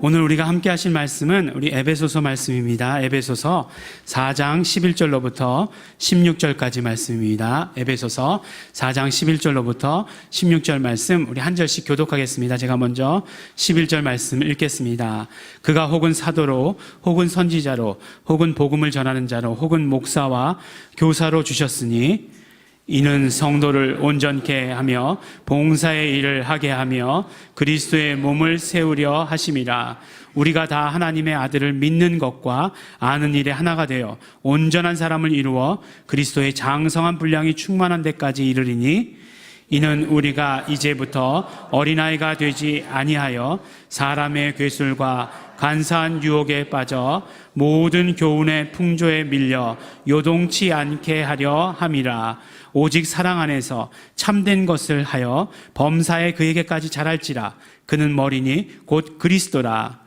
오늘 우리가 함께 하실 말씀은 우리 에베소서 말씀입니다. 에베소서 4장 11절로부터 16절까지 말씀입니다. 에베소서 4장 11절로부터 16절 말씀 우리 한 절씩 교독하겠습니다. 제가 먼저 11절 말씀 읽겠습니다. 그가 혹은 사도로 혹은 선지자로 혹은 복음을 전하는 자로 혹은 목사와 교사로 주셨으니 이는 성도를 온전케 하며 봉사의 일을 하게 하며 그리스도의 몸을 세우려 하심이라. 우리가 다 하나님의 아들을 믿는 것과 아는 일에 하나가 되어 온전한 사람을 이루어 그리스도의 장성한 분량이 충만한 데까지 이르리니 이는 우리가 이제부터 어린아이가 되지 아니하여 사람의 괴술과 간사한 유혹에 빠져 모든 교훈의 풍조에 밀려 요동치 않게 하려 함이라. 오직 사랑 안에서 참된 것을 하여 범사에 그에게까지 자랄지라. 그는 머리니 곧 그리스도라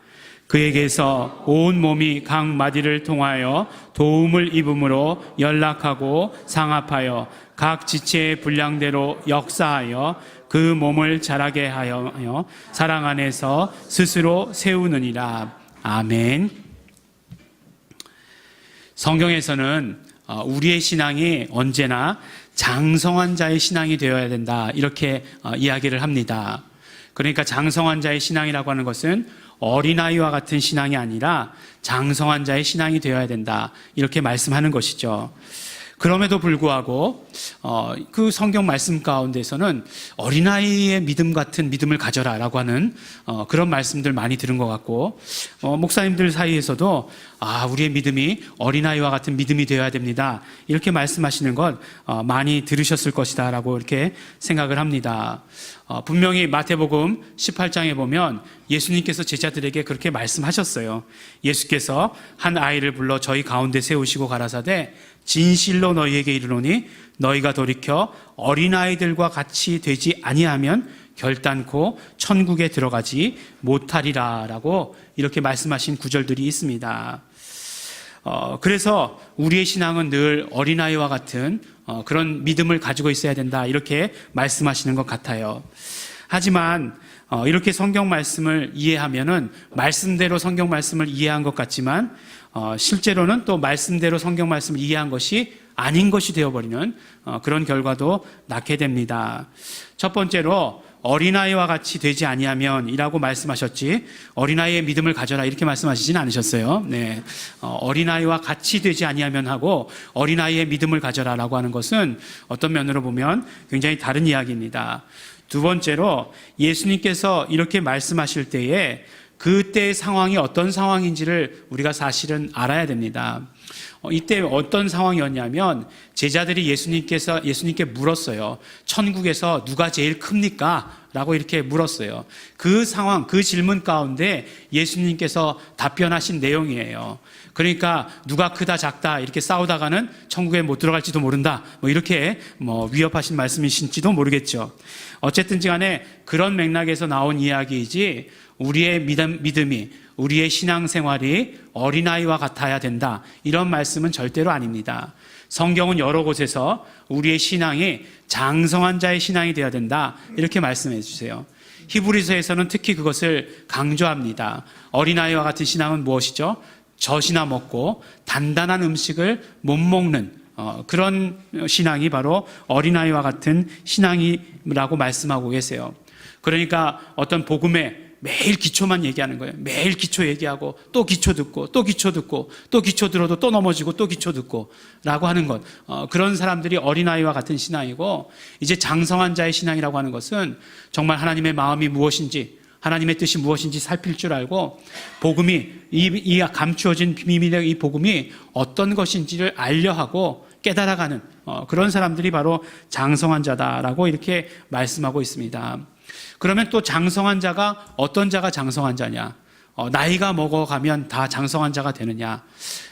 그에게서 온 몸이 각 마디를 통하여 도움을 입음으로 연락하고 상합하여 각 지체의 분량대로 역사하여 그 몸을 자라게 하여 사랑 안에서 스스로 세우느니라. 아멘. 성경에서는 어, 우리의 신앙이 언제나 장성한 자의 신앙이 되어야 된다. 이렇게 어, 이야기를 합니다. 그러니까 장성한 자의 신앙이라고 하는 것은 어린아이와 같은 신앙이 아니라 장성한 자의 신앙이 되어야 된다. 이렇게 말씀하는 것이죠. 그럼에도 불구하고 어, 그 성경 말씀 가운데서는 어린아이의 믿음 같은 믿음을 가져라라고 하는 어, 그런 말씀들 많이 들은 것 같고 어, 목사님들 사이에서도 아 우리의 믿음이 어린아이와 같은 믿음이 되어야 됩니다 이렇게 말씀하시는 것 어, 많이 들으셨을 것이다라고 이렇게 생각을 합니다. 어, 분명히 마태복음 18장에 보면 예수님께서 제자들에게 그렇게 말씀하셨어요. 예수께서 한 아이를 불러 저희 가운데 세우시고 가라사대 진실로 너희에게 이르노니 너희가 돌이켜 어린아이들과 같이 되지 아니하면 결단코 천국에 들어가지 못하리라 라고 이렇게 말씀하신 구절들이 있습니다. 어, 그래서 우리의 신앙은 늘 어린아이와 같은 어, 그런 믿음을 가지고 있어야 된다. 이렇게 말씀하시는 것 같아요. 하지만 어, 이렇게 성경 말씀을 이해하면은 말씀대로 성경 말씀을 이해한 것 같지만 어, 실제로는 또 말씀대로 성경 말씀을 이해한 것이 아닌 것이 되어버리는 어, 그런 결과도 낳게 됩니다. 첫 번째로 어린아이와 같이 되지 아니하면 이라고 말씀하셨지 어린아이의 믿음을 가져라 이렇게 말씀하시진 않으셨어요. 네, 어, 어린아이와 같이 되지 아니하면 하고 어린아이의 믿음을 가져라라고 하는 것은 어떤 면으로 보면 굉장히 다른 이야기입니다. 두 번째로 예수님께서 이렇게 말씀하실 때에 그때의 상황이 어떤 상황인지를 우리가 사실은 알아야 됩니다. 어, 이때 어떤 상황이었냐면 제자들이 예수님께서 예수님께 물었어요. 천국에서 누가 제일 큽니까? 라고 이렇게 물었어요. 그 상황, 그 질문 가운데 예수님께서 답변하신 내용이에요. 그러니까 누가 크다 작다 이렇게 싸우다가는 천국에 못 들어갈지도 모른다. 뭐 이렇게 뭐 위협하신 말씀이신지도 모르겠죠. 어쨌든 간에 그런 맥락에서 나온 이야기이지 우리의 믿음, 믿음이 우리의 신앙생활이 어린아이와 같아야 된다. 이런 말씀은 절대로 아닙니다. 성경은 여러 곳에서 우리의 신앙이 장성한 자의 신앙이 되어야 된다. 이렇게 말씀해 주세요. 히브리서에서는 특히 그것을 강조합니다. 어린아이와 같은 신앙은 무엇이죠? 젖이나 먹고 단단한 음식을 못 먹는 어, 그런 신앙이 바로 어린아이와 같은 신앙이라고 말씀하고 계세요. 그러니까 어떤 복음에 매일 기초만 얘기하는 거예요. 매일 기초 얘기하고 또 기초 듣고 또 기초 듣고 또 기초 들어도 또 넘어지고 또 기초 듣고 라고 하는 것. 어, 그런 사람들이 어린아이와 같은 신앙이고 이제 장성한 자의 신앙이라고 하는 것은 정말 하나님의 마음이 무엇인지 하나님의 뜻이 무엇인지 살필 줄 알고 복음이 이, 이 감추어진 비밀의 이 복음이 어떤 것인지를 알려 하고 깨달아가는 어, 그런 사람들이 바로 장성한 자다라고 이렇게 말씀하고 있습니다. 그러면 또 장성한 자가 어떤 자가 장성한 자냐? 어, 나이가 먹어가면 다 장성한 자가 되느냐?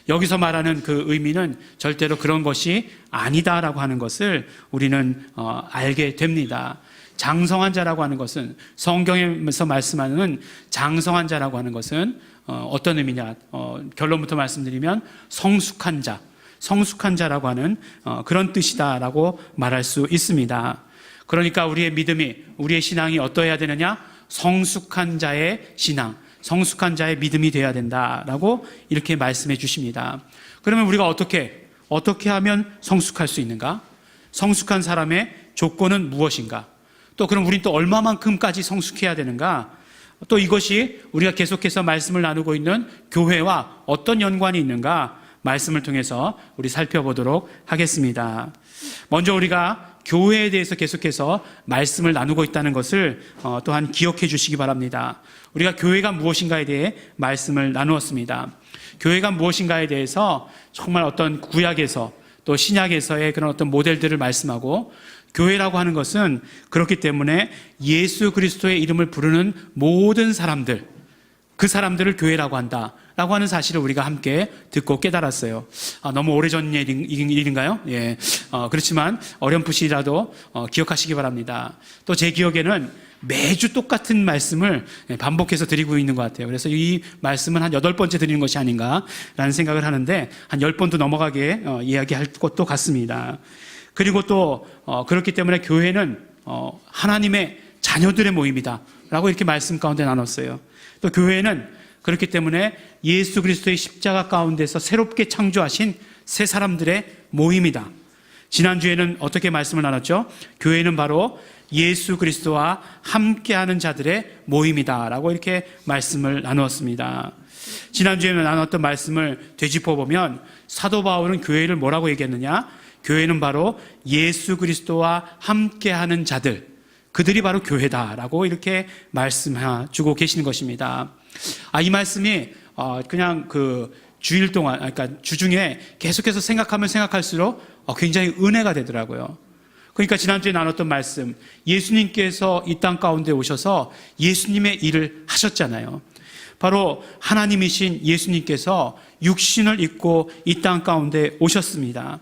여기서 말하는 그 의미는 절대로 그런 것이 아니다라고 하는 것을 우리는 어, 알게 됩니다. 장성한 자라고 하는 것은 성경에서 말씀하는 장성한 자라고 하는 것은 어, 어떤 의미냐? 어, 결론부터 말씀드리면 성숙한 자, 성숙한 자라고 하는 어, 그런 뜻이다라고 말할 수 있습니다. 그러니까 우리의 믿음이, 우리의 신앙이 어떠해야 되느냐? 성숙한 자의 신앙, 성숙한 자의 믿음이 되어야 된다라고 이렇게 말씀해 주십니다. 그러면 우리가 어떻게 어떻게 하면 성숙할 수 있는가? 성숙한 사람의 조건은 무엇인가? 또 그럼 우린 또 얼마만큼까지 성숙해야 되는가? 또 이것이 우리가 계속해서 말씀을 나누고 있는 교회와 어떤 연관이 있는가? 말씀을 통해서 우리 살펴보도록 하겠습니다. 먼저 우리가 교회에 대해서 계속해서 말씀을 나누고 있다는 것을 어, 또한 기억해 주시기 바랍니다. 우리가 교회가 무엇인가에 대해 말씀을 나누었습니다. 교회가 무엇인가에 대해서 정말 어떤 구약에서 또 신약에서의 그런 어떤 모델들을 말씀하고 교회라고 하는 것은 그렇기 때문에 예수 그리스도의 이름을 부르는 모든 사람들, 그 사람들을 교회라고 한다. 라고 하는 사실을 우리가 함께 듣고 깨달았어요. 아, 너무 오래전 일인- 일인가요? 예. 어, 그렇지만 어렴풋이라도 어, 기억하시기 바랍니다. 또 제 기억에는 매주 똑같은 말씀을 예, 반복해서 드리고 있는 것 같아요. 그래서 이 말씀은 한 여덟 번째 드리는 것이 아닌가라는 생각을 하는데 한 열 번도 넘어가게 어, 이야기할 것도 같습니다. 그리고 또 어, 그렇기 때문에 교회는 어, 하나님의 자녀들의 모임이다. 라고 이렇게 말씀 가운데 나눴어요. 또 교회는 그렇기 때문에 예수 그리스도의 십자가 가운데서 새롭게 창조하신 새 사람들의 모임이다. 지난주에는 어떻게 말씀을 나눴죠? 교회는 바로 예수 그리스도와 함께하는 자들의 모임이다 라고 이렇게 말씀을 나누었습니다. 지난주에 나눴던 말씀을 되짚어 보면 사도 바울은 교회를 뭐라고 얘기했느냐? 교회는 바로 예수 그리스도와 함께하는 자들, 그들이 바로 교회다라고 이렇게 말씀해 주고 계시는 것입니다. 아, 이 말씀이 어, 그냥 그 주일 동안, 아, 그러니까 주중에 계속해서 생각하면 생각할수록 어, 굉장히 은혜가 되더라고요. 그러니까 지난주에 나눴던 말씀, 예수님께서 이 땅 가운데 오셔서 예수님의 일을 하셨잖아요. 바로 하나님이신 예수님께서 육신을 입고 이 땅 가운데 오셨습니다.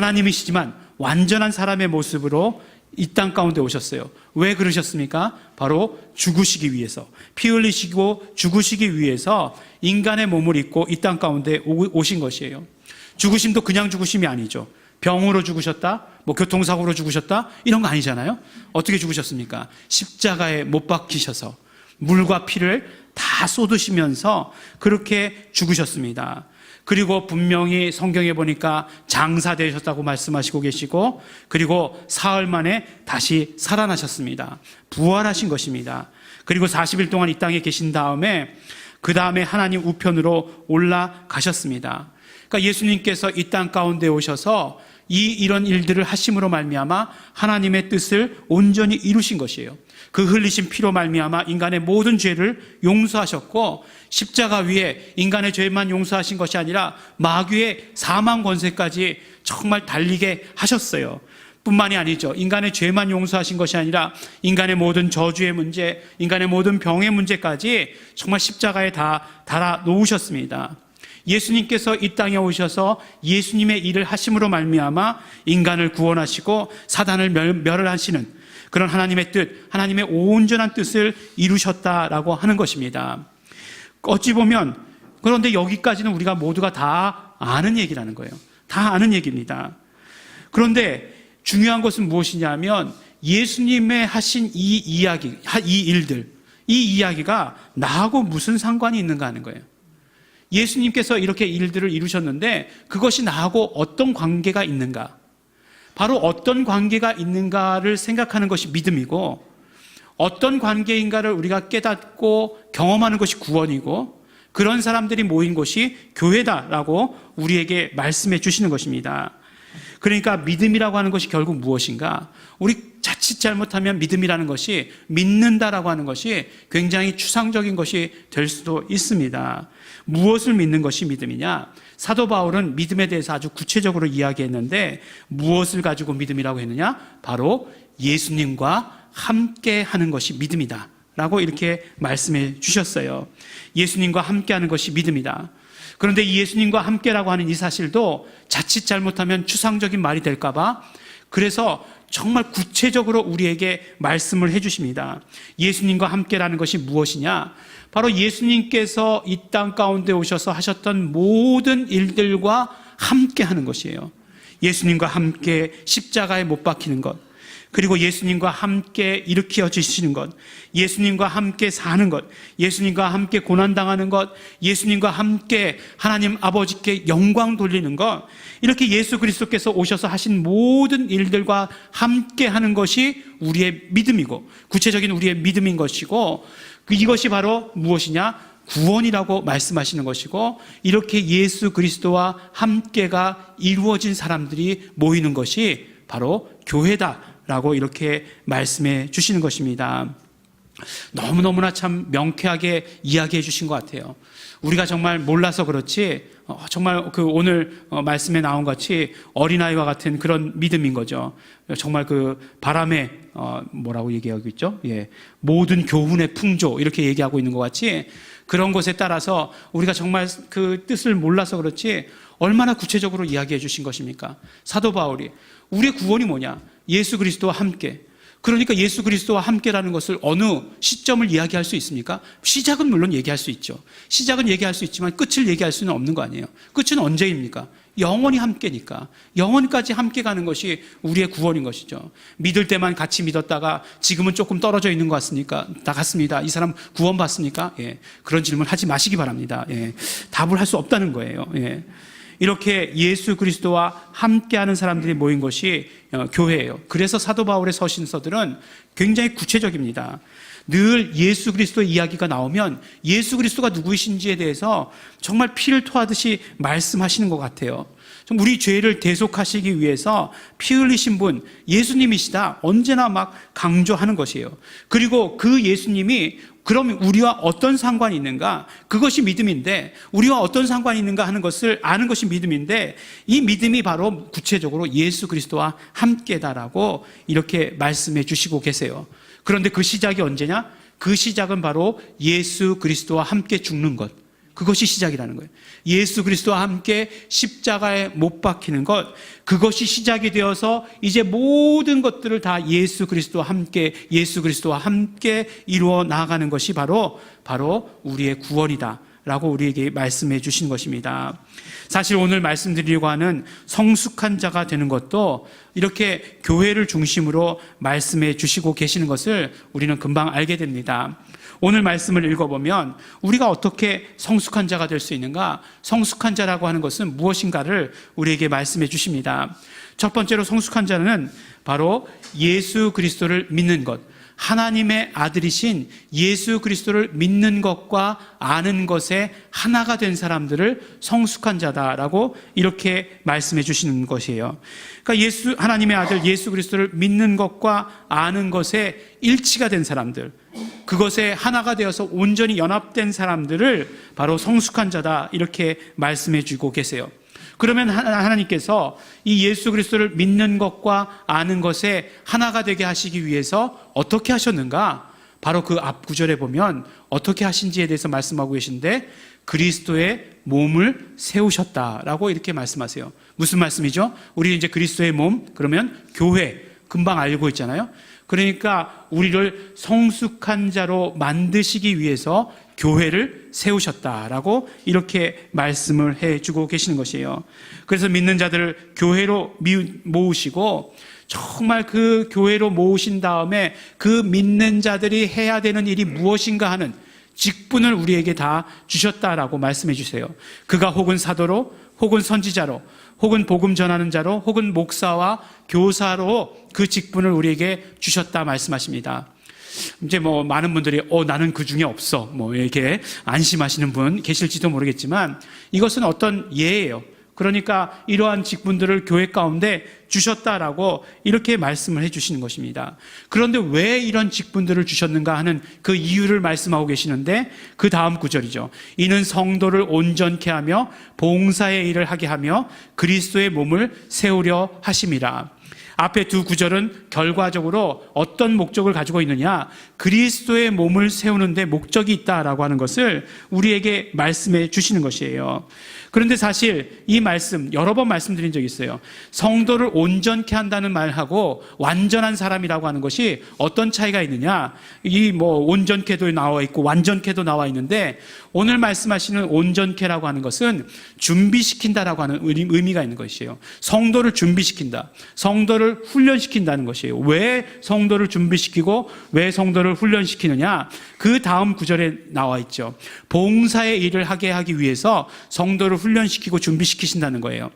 하나님이시지만 완전한 사람의 모습으로 이 땅 가운데 오셨어요. 왜 그러셨습니까? 바로 죽으시기 위해서. 피 흘리시고 죽으시기 위해서 인간의 몸을 입고 이 땅 가운데 오- 오신 것이에요. 죽으심도 그냥 죽으심이 아니죠. 병으로 죽으셨다, 뭐 교통사고로 죽으셨다, 이런 거 아니잖아요. 어떻게 죽으셨습니까? 십자가에 못 박히셔서 물과 피를 다 쏟으시면서 그렇게 죽으셨습니다. 그리고 분명히 성경에 보니까 장사되셨다고 말씀하시고 계시고, 그리고 사흘 만에 다시 살아나셨습니다. 부활하신 것입니다. 그리고 40일 동안 이 땅에 계신 다음에, 그 다음에 하나님 우편으로 올라가셨습니다. 그러니까 예수님께서 이 땅 가운데 오셔서 이 이런 일들을 하심으로 말미암아 하나님의 뜻을 온전히 이루신 것이에요. 그 흘리신 피로 말미암아 인간의 모든 죄를 용서하셨고 십자가 위에 인간의 죄만 용서하신 것이 아니라 마귀의 사망 권세까지 정말 달리게 하셨어요. 뿐만이 아니죠. 인간의 죄만 용서하신 것이 아니라 인간의 모든 저주의 문제, 인간의 모든 병의 문제까지 정말 십자가에 다 달아 놓으셨습니다. 예수님께서 이 땅에 오셔서 예수님의 일을 하심으로 말미암아 인간을 구원하시고 사단을 멸, 멸을 하시는 그런 하나님의 뜻, 하나님의 온전한 뜻을 이루셨다라고 하는 것입니다. 어찌 보면 그런데 여기까지는 우리가 모두가 다 아는 얘기라는 거예요. 다 아는 얘기입니다. 그런데 중요한 것은 무엇이냐면 예수님의 하신 이 이야기, 이 일들, 이 이야기가 나하고 무슨 상관이 있는가 하는 거예요. 예수님께서 이렇게 일들을 이루셨는데 그것이 나하고 어떤 관계가 있는가? 바로 어떤 관계가 있는가를 생각하는 것이 믿음이고 어떤 관계인가를 우리가 깨닫고 경험하는 것이 구원이고 그런 사람들이 모인 곳이 교회다라고 우리에게 말씀해 주시는 것입니다. 그러니까 믿음이라고 하는 것이 결국 무엇인가? 우리 자칫 잘못하면 믿음이라는 것이 믿는다라고 하는 것이 굉장히 추상적인 것이 될 수도 있습니다. 무엇을 믿는 것이 믿음이냐? 사도 바울은 믿음에 대해서 아주 구체적으로 이야기했는데 무엇을 가지고 믿음이라고 했느냐? 바로 예수님과 함께 하는 것이 믿음이다. 라고 이렇게 말씀해 주셨어요. 예수님과 함께 하는 것이 믿음이다. 그런데 이 예수님과 함께라고 하는 이 사실도 자칫 잘못하면 추상적인 말이 될까봐 그래서 정말 구체적으로 우리에게 말씀을 해주십니다. 예수님과 함께라는 것이 무엇이냐? 바로 예수님께서 이 땅 가운데 오셔서 하셨던 모든 일들과 함께 하는 것이에요. 예수님과 함께 십자가에 못 박히는 것. 그리고 예수님과 함께 일으켜 주시는 것, 예수님과 함께 사는 것, 예수님과 함께 고난당하는 것, 예수님과 함께 하나님 아버지께 영광 돌리는 것, 이렇게 예수 그리스도께서 오셔서 하신 모든 일들과 함께 하는 것이 우리의 믿음이고, 구체적인 우리의 믿음인 것이고, 그 이것이 바로 무엇이냐? 구원이라고 말씀하시는 것이고, 이렇게 예수 그리스도와 함께가 이루어진 사람들이 모이는 것이 바로 교회다. 라고 이렇게 말씀해 주시는 것입니다. 너무너무나 참 명쾌하게 이야기해 주신 것 같아요. 우리가 정말 몰라서 그렇지, 어, 정말 그 오늘 어, 말씀에 나온 같이 어린아이와 같은 그런 믿음인 거죠. 정말 그 바람에, 어, 뭐라고 얘기하고 있죠? 예. 모든 교훈의 풍조, 이렇게 얘기하고 있는 것 같이 그런 것에 따라서 우리가 정말 그 뜻을 몰라서 그렇지 얼마나 구체적으로 이야기해 주신 것입니까? 사도 바울이 우리의 구원이 뭐냐? 예수 그리스도와 함께. 그러니까 예수 그리스도와 함께라는 것을 어느 시점을 이야기할 수 있습니까? 시작은 물론 얘기할 수 있죠. 시작은 얘기할 수 있지만 끝을 얘기할 수는 없는 거 아니에요. 끝은 언제입니까? 영원히 함께니까. 영원까지 함께 가는 것이 우리의 구원인 것이죠. 믿을 때만 같이 믿었다가 지금은 조금 떨어져 있는 것 같습니까? 다 같습니다. 이 사람 구원 받습니까? 예. 그런 질문 하지 마시기 바랍니다. 예. 답을 할 수 없다는 거예요. 예. 이렇게 예수 그리스도와 함께하는 사람들이 모인 것이 어, 교회예요. 그래서 사도 바울의 서신서들은 굉장히 구체적입니다. 늘 예수 그리스도 이야기가 나오면 예수 그리스도가 누구이신지에 대해서 정말 피를 토하듯이 말씀하시는 것 같아요. 우리 죄를 대속하시기 위해서 피 흘리신 분 예수님이시다 언제나 막 강조하는 것이에요. 그리고 그 예수님이 그럼 우리와 어떤 상관이 있는가? 그것이 믿음인데 우리와 어떤 상관이 있는가 하는 것을 아는 것이 믿음인데 이 믿음이 바로 구체적으로 예수 그리스도와 함께다라고 이렇게 말씀해 주시고 계세요. 그런데 그 시작이 언제냐? 그 시작은 바로 예수 그리스도와 함께 죽는 것. 그것이 시작이라는 거예요. 예수 그리스도와 함께 십자가에 못 박히는 것, 그것이 시작이 되어서 이제 모든 것들을 다 예수 그리스도와 함께, 예수 그리스도와 함께 이루어 나아가는 것이 바로, 바로 우리의 구원이다. 라고 우리에게 말씀해 주신 것입니다. 사실 오늘 말씀드리려고 하는 성숙한 자가 되는 것도 이렇게 교회를 중심으로 말씀해 주시고 계시는 것을 우리는 금방 알게 됩니다. 오늘 말씀을 읽어보면 우리가 어떻게 성숙한 자가 될 수 있는가? 성숙한 자라고 하는 것은 무엇인가를 우리에게 말씀해 주십니다. 첫 번째로 성숙한 자는 바로 예수 그리스도를 믿는 것. 하나님의 아들이신 예수 그리스도를 믿는 것과 아는 것에 하나가 된 사람들을 성숙한 자다라고 이렇게 말씀해 주시는 것이에요. 그러니까 예수 하나님의 아들 예수 그리스도를 믿는 것과 아는 것에 일치가 된 사람들, 그것에 하나가 되어서 온전히 연합된 사람들을 바로 성숙한 자다 이렇게 말씀해 주고 계세요. 그러면 하나님께서 이 예수 그리스도를 믿는 것과 아는 것에 하나가 되게 하시기 위해서 어떻게 하셨는가? 바로 그 앞 구절에 보면 어떻게 하신지에 대해서 말씀하고 계신데 그리스도의 몸을 세우셨다라고 이렇게 말씀하세요. 무슨 말씀이죠? 우리 이제 그리스도의 몸 그러면 교회 금방 알고 있잖아요. 그러니까 우리를 성숙한 자로 만드시기 위해서 교회를 세우셨다라고 이렇게 말씀을 해 주고 계시는 것이에요. 그래서 믿는 자들을 교회로 모으시고 정말 그 교회로 모으신 다음에 그 믿는 자들이 해야 되는 일이 무엇인가 하는 직분을 우리에게 다 주셨다라고 말씀해 주세요. 그가 혹은 사도로 혹은 선지자로 혹은 복음 전하는 자로 혹은 목사와 교사로 그 직분을 우리에게 주셨다 말씀하십니다. 이제 뭐 많은 분들이 어 나는 그 중에 없어 뭐 이렇게 안심하시는 분 계실지도 모르겠지만 이것은 어떤 예예요. 그러니까 이러한 직분들을 교회 가운데 주셨다라고 이렇게 말씀을 해 주시는 것입니다. 그런데 왜 이런 직분들을 주셨는가 하는 그 이유를 말씀하고 계시는데 그 다음 구절이죠. 이는 성도를 온전케 하며 봉사의 일을 하게 하며 그리스도의 몸을 세우려 하심이라. 앞에 두 구절은 결과적으로 어떤 목적을 가지고 있느냐? 그리스도의 몸을 세우는데 목적이 있다라고 하는 것을 우리에게 말씀해 주시는 것이에요. 그런데 사실 이 말씀 여러 번 말씀드린 적이 있어요. 성도를 온전케 한다는 말하고 완전한 사람이라고 하는 것이 어떤 차이가 있느냐? 이 뭐 온전케도 나와 있고 완전케도 나와 있는데 오늘 말씀하시는 온전케라고 하는 것은 준비시킨다라고 하는 의미- 의미가 있는 것이에요. 성도를 준비시킨다. 성도를 훈련시킨다는 것이에요. 왜 성도를 준비시키고 왜 성도를 훈련시키느냐? 그 다음 구절에 나와 있죠. 봉사의 일을 하게 하기 위해서 성도를 훈련시키고 준비시키신다는 거예요.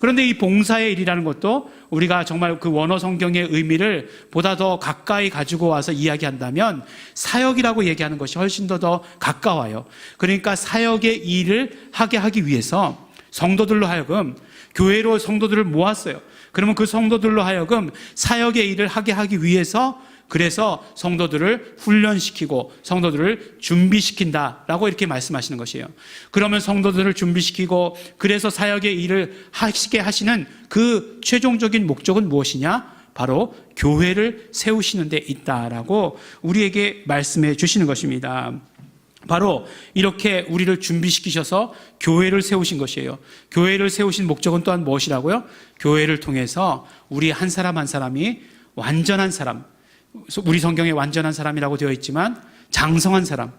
그런데 이 봉사의 일이라는 것도 우리가 정말 그 원어 성경의 의미를 보다 더 가까이 가지고 와서 이야기한다면 사역이라고 얘기하는 것이 훨씬 더 더 가까워요. 그러니까 사역의 일을 하게 하기 위해서 성도들로 하여금 교회로 성도들을 모았어요. 그러면 그 성도들로 하여금 사역의 일을 하게 하기 위해서 그래서 성도들을 훈련시키고 성도들을 준비시킨다라고 이렇게 말씀하시는 것이에요. 그러면 성도들을 준비시키고 그래서 사역의 일을 하시게 하시는 그 최종적인 목적은 무엇이냐? 바로 교회를 세우시는 데 있다라고 우리에게 말씀해 주시는 것입니다. 바로 이렇게 우리를 준비시키셔서 교회를 세우신 것이에요. 교회를 세우신 목적은 또한 무엇이라고요? 교회를 통해서 우리 한 사람 한 사람이 완전한 사람, 우리 성경에 완전한 사람이라고 되어 있지만 장성한 사람,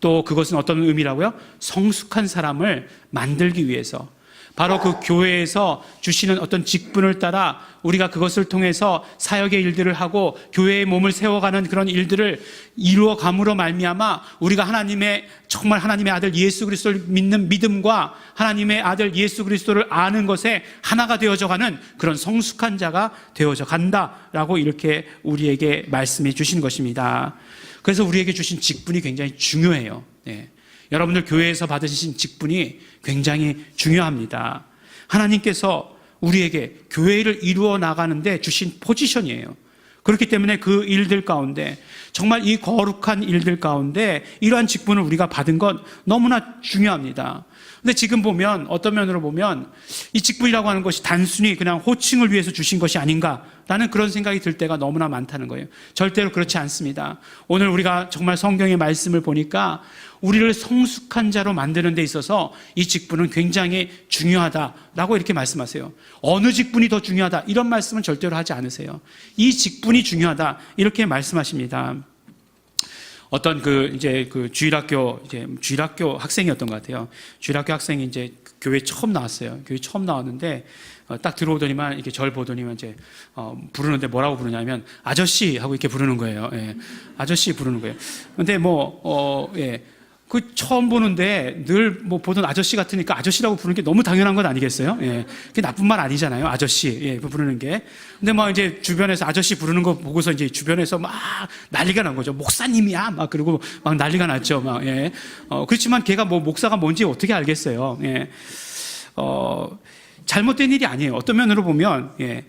또 그것은 어떤 의미라고요? 성숙한 사람을 만들기 위해서 바로 그 교회에서 주시는 어떤 직분을 따라 우리가 그것을 통해서 사역의 일들을 하고 교회의 몸을 세워가는 그런 일들을 이루어 감으로 말미암아 우리가 하나님의 정말 하나님의 아들 예수 그리스도를 믿는 믿음과 하나님의 아들 예수 그리스도를 아는 것에 하나가 되어져 가는 그런 성숙한 자가 되어져 간다라고 이렇게 우리에게 말씀해 주신 것입니다. 그래서 우리에게 주신 직분이 굉장히 중요해요. 네. 여러분들 교회에서 받으신 직분이 굉장히 중요합니다. 하나님께서 우리에게 교회를 이루어 나가는데 주신 포지션이에요. 그렇기 때문에 그 일들 가운데 정말 이 거룩한 일들 가운데 이러한 직분을 우리가 받은 건 너무나 중요합니다. 근데 지금 보면 어떤 면으로 보면 이 직분이라고 하는 것이 단순히 그냥 호칭을 위해서 주신 것이 아닌가라는 그런 생각이 들 때가 너무나 많다는 거예요. 절대로 그렇지 않습니다. 오늘 우리가 정말 성경의 말씀을 보니까 우리를 성숙한 자로 만드는 데 있어서 이 직분은 굉장히 중요하다라고 이렇게 말씀하세요. 어느 직분이 더 중요하다 이런 말씀은 절대로 하지 않으세요. 이 직분이 중요하다 이렇게 말씀하십니다. 어떤 그 이제 그 주일학교 이제 주일학교 학생이었던 것 같아요. 주일학교 학생이 이제 교회 처음 나왔어요. 교회 처음 나왔는데 어, 딱 들어오더니만 이렇게 절 보더니만 이제 어, 부르는데 뭐라고 부르냐면 아저씨 하고 이렇게 부르는 거예요. 예. 아저씨 부르는 거예요. 근데 뭐 어, 예. 그 처음 보는데 늘 뭐 보던 아저씨 같으니까 아저씨라고 부르는 게 너무 당연한 건 아니겠어요? 예. 그게 나쁜 말 아니잖아요. 아저씨. 예, 부르는 게. 근데 막 이제 주변에서 아저씨 부르는 거 보고서 이제 주변에서 막 난리가 난 거죠. 목사님이야. 막 그리고 막 난리가 났죠. 막 예. 어, 그렇지만 걔가 뭐 목사가 뭔지 어떻게 알겠어요. 예. 어, 잘못된 일이 아니에요. 어떤 면으로 보면 예.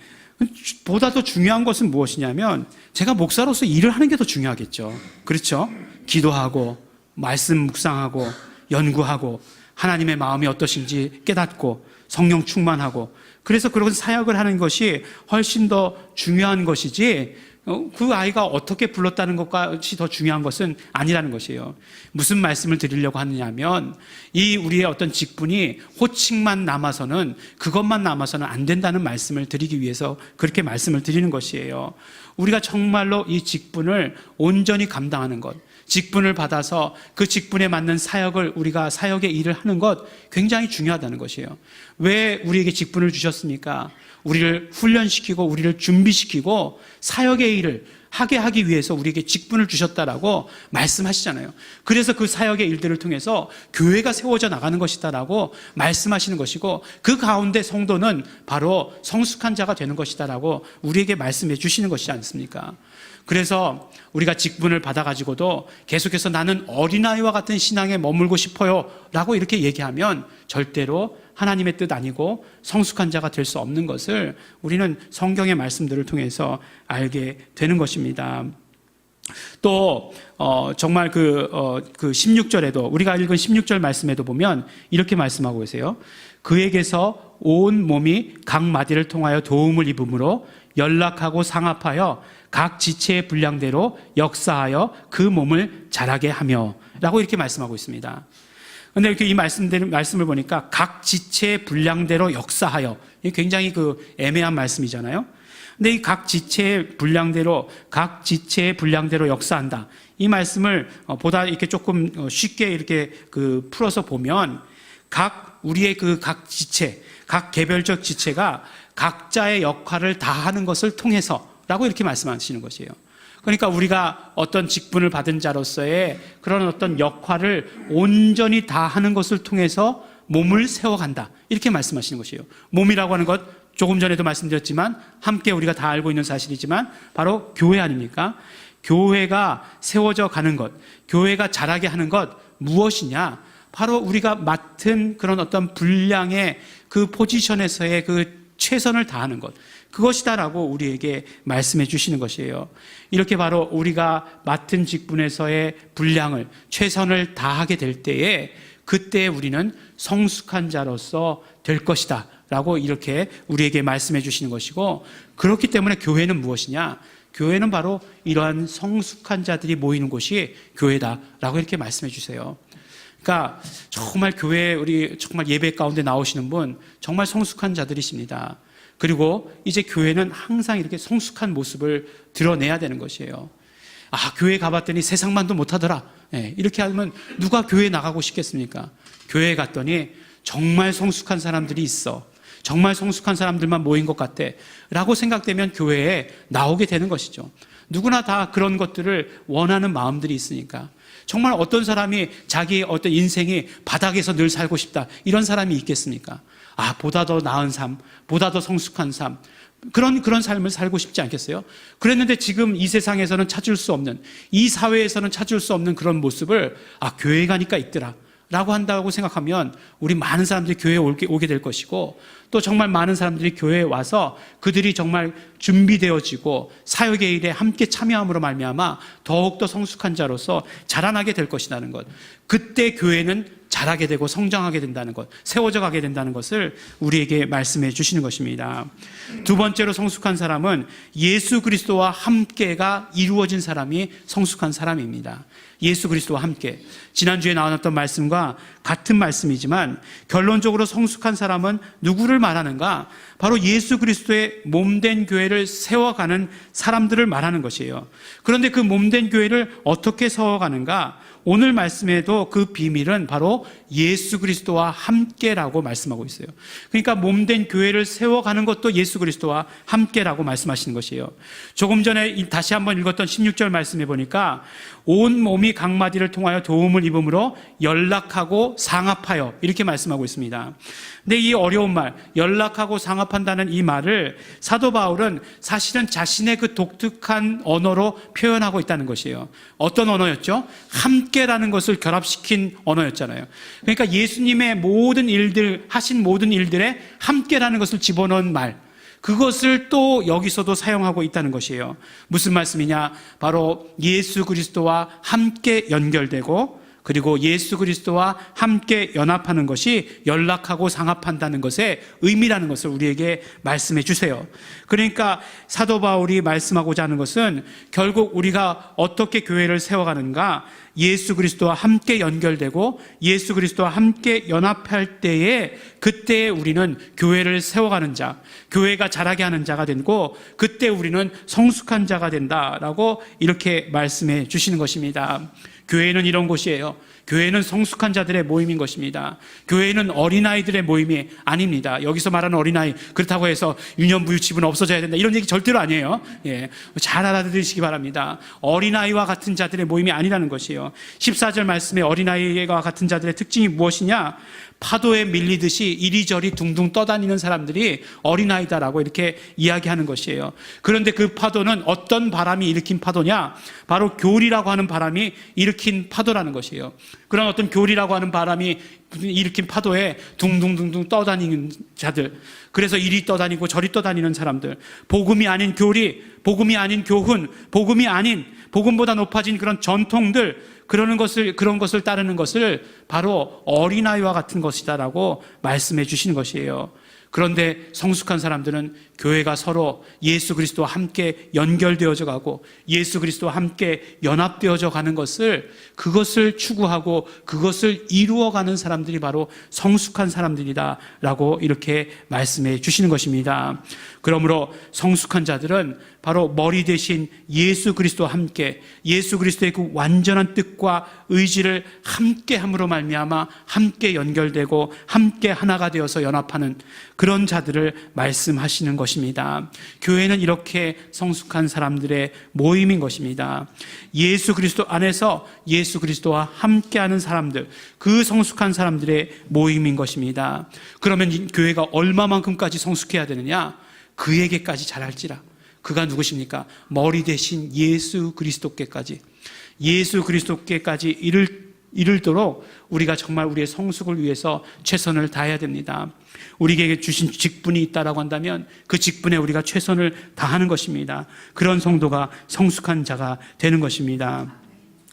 보다 더 중요한 것은 무엇이냐면 제가 목사로서 일을 하는 게 더 중요하겠죠. 그렇죠? 기도하고 말씀 묵상하고 연구하고 하나님의 마음이 어떠신지 깨닫고 성령 충만하고 그래서 그런 사역을 하는 것이 훨씬 더 중요한 것이지 어, 그 아이가 어떻게 불렀다는 것까지 더 중요한 것은 아니라는 것이에요. 무슨 말씀을 드리려고 하느냐면 이 우리의 어떤 직분이 호칭만 남아서는 그것만 남아서는 안 된다는 말씀을 드리기 위해서 그렇게 말씀을 드리는 것이에요. 우리가 정말로 이 직분을 온전히 감당하는 것, 직분을 받아서 그 직분에 맞는 사역을 우리가 사역의 일을 하는 것 굉장히 중요하다는 것이에요. 왜 우리에게 직분을 주셨습니까? 우리를 훈련시키고 우리를 준비시키고 사역의 일을 하게 하기 위해서 우리에게 직분을 주셨다라고 말씀하시잖아요. 그래서 그 사역의 일들을 통해서 교회가 세워져 나가는 것이다라고 말씀하시는 것이고 그 가운데 성도는 바로 성숙한 자가 되는 것이다라고 우리에게 말씀해 주시는 것이지 않습니까? 그래서 우리가 직분을 받아가지고도 계속해서 나는 어린아이와 같은 신앙에 머물고 싶어요. 라고 이렇게 얘기하면 절대로 하나님의 뜻 아니고 성숙한 자가 될 수 없는 것을 우리는 성경의 말씀들을 통해서 알게 되는 것입니다. 또, 어, 정말 그, 어, 그 16절에도, 우리가 읽은 16절 말씀에도 보면 이렇게 말씀하고 계세요. 그에게서 온 몸이 각 마디를 통하여 도움을 입음으로 연락하고 상합하여 각 지체의 분량대로 역사하여 그 몸을 자라게 하며 라고 이렇게 말씀하고 있습니다. 근데 이렇게 이 말씀들, 말씀을 보니까 각 지체의 분량대로 역사하여 이 굉장히 그 애매한 말씀이잖아요. 근데 이 각 지체의 분량대로 각 지체의 분량대로 역사한다. 이 말씀을 어, 보다 이렇게 조금 어, 쉽게 이렇게 그 풀어서 보면 각 우리의 그 각 지체, 각 개별적 지체가 각자의 역할을 다 하는 것을 통해서라고 이렇게 말씀하시는 것이에요. 그러니까 우리가 어떤 직분을 받은 자로서의 그런 어떤 역할을 온전히 다 하는 것을 통해서 몸을 세워간다. 이렇게 말씀하시는 것이에요. 몸이라고 하는 것 조금 전에도 말씀드렸지만 함께 우리가 다 알고 있는 사실이지만 바로 교회 아닙니까? 교회가 세워져 가는 것, 교회가 자라게 하는 것 무엇이냐? 바로 우리가 맡은 그런 어떤 분량의 그 포지션에서의 그 최선을 다하는 것. 그것이다라고 우리에게 말씀해 주시는 것이에요. 이렇게 바로 우리가 맡은 직분에서의 분량을 최선을 다하게 될 때에 그때 우리는 성숙한 자로서 될 것이다. 라고 이렇게 우리에게 말씀해 주시는 것이고 그렇기 때문에 교회는 무엇이냐? 교회는 바로 이러한 성숙한 자들이 모이는 곳이 교회다라고 이렇게 말씀해 주세요. 그러니까 정말 교회 우리 정말 예배 가운데 나오시는 분 정말 성숙한 자들이십니다. 그리고 이제 교회는 항상 이렇게 성숙한 모습을 드러내야 되는 것이에요. 아, 교회 가봤더니 세상만도 못하더라. 예, 이렇게 하면 누가 교회 나가고 싶겠습니까? 교회 갔더니 정말 성숙한 사람들이 있어. 정말 성숙한 사람들만 모인 것 같아. 라고 생각되면 교회에 나오게 되는 것이죠. 누구나 다 그런 것들을 원하는 마음들이 있으니까. 정말 어떤 사람이 자기 어떤 인생이 바닥에서 늘 살고 싶다. 이런 사람이 있겠습니까? 아, 보다 더 나은 삶, 보다 더 성숙한 삶. 그런, 그런 삶을 살고 싶지 않겠어요? 그랬는데 지금 이 세상에서는 찾을 수 없는, 이 사회에서는 찾을 수 없는 그런 모습을, 아, 교회 가니까 있더라. 라고 한다고 생각하면 우리 많은 사람들이 교회에 오게 될 것이고 또 정말 많은 사람들이 교회에 와서 그들이 정말 준비되어지고 사역의 일에 함께 참여함으로 말미암아 더욱더 성숙한 자로서 자라나게 될 것이라는 것. 그때 교회는 자라게 되고 성장하게 된다는 것, 세워져 가게 된다는 것을 우리에게 말씀해 주시는 것입니다. 두 번째로 성숙한 사람은 예수 그리스도와 함께가 이루어진 사람이 성숙한 사람입니다. 예수 그리스도와 함께. 지난주에 나왔던 말씀과 같은 말씀이지만 결론적으로 성숙한 사람은 누구를 말하는가? 바로 예수 그리스도의 몸된 교회를 세워가는 사람들을 말하는 것이에요. 그런데 그 몸된 교회를 어떻게 세워가는가? 오늘 말씀에도 그 비밀은 바로 예수 그리스도와 함께라고 말씀하고 있어요. 그러니까 몸된 교회를 세워가는 것도 예수 그리스도와 함께라고 말씀하시는 것이에요. 조금 전에 다시 한번 읽었던 16절 말씀해 보니까 온 몸이 각마디를 통하여 도움을 입음으로 연락하고 상합하여 이렇게 말씀하고 있습니다. 근데 이 어려운 말, 연락하고 상합한다는 이 말을 사도 바울은 사실은 자신의 그 독특한 언어로 표현하고 있다는 것이에요. 어떤 언어였죠? 함께라는 것을 결합시킨 언어였잖아요. 그러니까 예수님의 모든 일들, 하신 모든 일들에 함께라는 것을 집어넣은 말. 그것을 또 여기서도 사용하고 있다는 것이에요. 무슨 말씀이냐? 바로 예수 그리스도와 함께 연결되고 그리고 예수 그리스도와 함께 연합하는 것이 연락하고 상합한다는 것의 의미라는 것을 우리에게 말씀해 주세요. 그러니까 사도 바울이 말씀하고자 하는 것은 결국 우리가 어떻게 교회를 세워가는가 예수 그리스도와 함께 연결되고 예수 그리스도와 함께 연합할 때에 그때 우리는 교회를 세워가는 자, 교회가 자라게 하는 자가 되고 그때 우리는 성숙한 자가 된다라고 이렇게 말씀해 주시는 것입니다. 교회는 이런 곳이에요. 교회는 성숙한 자들의 모임인 것입니다. 교회는 어린아이들의 모임이 아닙니다. 여기서 말하는 어린아이, 그렇다고 해서 유년부유 집은 없어져야 된다. 이런 얘기 절대로 아니에요. 예. 잘 알아들으시기 바랍니다. 어린아이와 같은 자들의 모임이 아니라는 것이에요. 14절 말씀에 어린아이와 같은 자들의 특징이 무엇이냐? 파도에 밀리듯이 이리저리 둥둥 떠다니는 사람들이 어린아이다라고 이렇게 이야기하는 것이에요. 그런데 그 파도는 어떤 바람이 일으킨 파도냐? 바로 교리라고 하는 바람이 일으킨 파도라는 것이에요. 그런 어떤 교리라고 하는 바람이 일으킨 파도에 둥둥둥둥 떠다니는 자들. 그래서 이리 떠다니고 저리 떠다니는 사람들. 복음이 아닌 교리, 복음이 아닌 교훈, 복음이 아닌 복음보다 높아진 그런 전통들 그러는 것을 그런 것을 따르는 것을 바로 어린아이와 같은 것이다라고 말씀해 주시는 것이에요. 그런데 성숙한 사람들은 교회가 서로 예수 그리스도와 함께 연결되어져 가고 예수 그리스도와 함께 연합되어져 가는 것을 그것을 추구하고 그것을 이루어 가는 사람들이 바로 성숙한 사람들이다라고 이렇게 말씀해 주시는 것입니다. 그러므로 성숙한 자들은 바로 머리 대신 예수 그리스도와 함께 예수 그리스도의 그 완전한 뜻과 의지를 함께 함으로 말미암아 함께 연결되고 함께 하나가 되어서 연합하는 그런 자들을 말씀하시는 것입니다. 교회는 이렇게 성숙한 사람들의 모임인 것입니다. 예수 그리스도 안에서 예수 그리스도와 함께하는 사람들, 그 성숙한 사람들의 모임인 것입니다. 그러면 이 교회가 얼마만큼까지 성숙해야 되느냐? 그에게까지 잘할지라. 그가 누구십니까? 머리 대신 예수 그리스도께까지. 예수 그리스도께까지 이를 이를도록 우리가 정말 우리의 성숙을 위해서 최선을 다해야 됩니다. 우리에게 주신 직분이 있다라고 한다면 그 직분에 우리가 최선을 다하는 것입니다. 그런 성도가 성숙한 자가 되는 것입니다.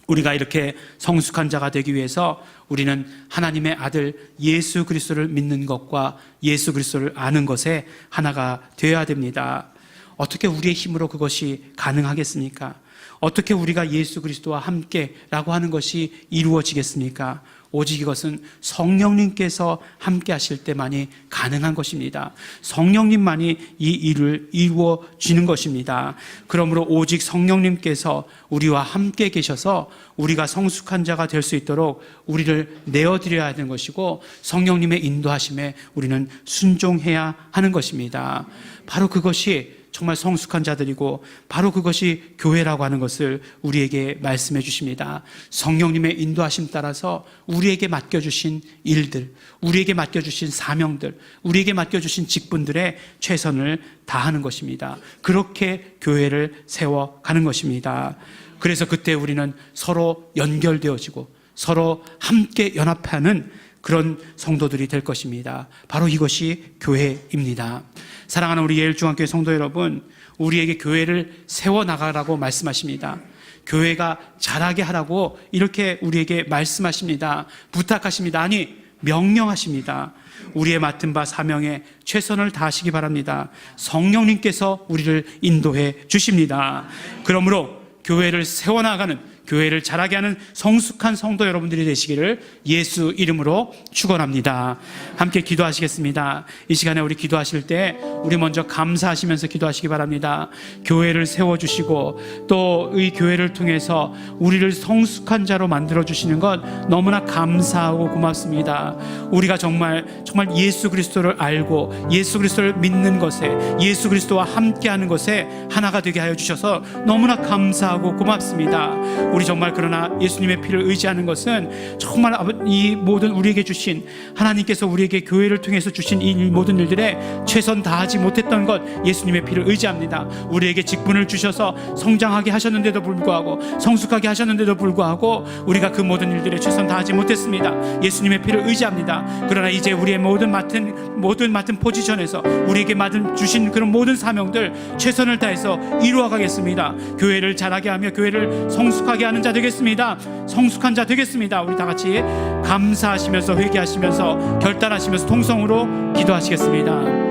우리가 이렇게 성숙한 자가 되기 위해서 우리는 하나님의 아들 예수 그리스도를 믿는 것과 예수 그리스도를 아는 것에 하나가 되어야 됩니다. 어떻게 우리의 힘으로 그것이 가능하겠습니까? 어떻게 우리가 예수 그리스도와 함께라고 하는 것이 이루어지겠습니까? 오직 이것은 성령님께서 함께 하실 때만이 가능한 것입니다. 성령님만이 이 일을 이루어지는 것입니다. 그러므로 오직 성령님께서 우리와 함께 계셔서 우리가 성숙한 자가 될 수 있도록 우리를 내어 드려야 하는 것이고 성령님의 인도하심에 우리는 순종해야 하는 것입니다. 바로 그것이 정말 성숙한 자들이고 바로 그것이 교회라고 하는 것을 우리에게 말씀해 주십니다. 성령님의 인도하심 따라서 우리에게 맡겨주신 일들, 우리에게 맡겨주신 사명들, 우리에게 맡겨주신 직분들에 최선을 다하는 것입니다. 그렇게 교회를 세워가는 것입니다. 그래서 그때 우리는 서로 연결되어지고 서로 함께 연합하는 그런 성도들이 될 것입니다. 바로 이것이 교회입니다. 사랑하는 우리 예일중학교의 성도 여러분, 우리에게 교회를 세워 나가라고 말씀하십니다. 교회가 잘하게 하라고 이렇게 우리에게 말씀하십니다. 부탁하십니다. 아니, 명령하십니다. 우리의 맡은 바 사명에 최선을 다하시기 바랍니다. 성령님께서 우리를 인도해 주십니다. 그러므로 교회를 세워나가는 교회를 자라게 하는 성숙한 성도 여러분들이 되시기를 예수 이름으로 축원합니다. 함께 기도하시겠습니다. 이 시간에 우리 기도하실 때 우리 먼저 감사하시면서 기도하시기 바랍니다. 교회를 세워 주시고 또 이 교회를 통해서 우리를 성숙한 자로 만들어 주시는 것 너무나 감사하고 고맙습니다. 우리가 정말 정말 예수 그리스도를 알고 예수 그리스도를 믿는 것에 예수 그리스도와 함께하는 것에 하나가 되게 하여 주셔서 너무나 감사하고 고맙습니다. 우리 정말 그러나 예수님의 피를 의지하는 것은 정말 이 모든 우리에게 주신 하나님께서 우리에게 교회를 통해서 주신 이 모든 일들에 최선 다하지 못했던 것 예수님의 피를 의지합니다. 우리에게 직분을 주셔서 성장하게 하셨는데도 불구하고 성숙하게 하셨는데도 불구하고 우리가 그 모든 일들에 최선 다하지 못했습니다. 예수님의 피를 의지합니다. 그러나 이제 우리의 모든 맡은 모든 맡은 포지션에서 우리에게 맡은 주신 그런 모든 사명들 최선을 다해서 이루어 가겠습니다. 교회를 잘하게 하며 교회를 성숙하게 하는 자 되겠습니다. 성숙한 자 되겠습니다. 우리 다 같이 감사하시면서 회개하시면서 결단하시면서 통성으로 기도하시겠습니다.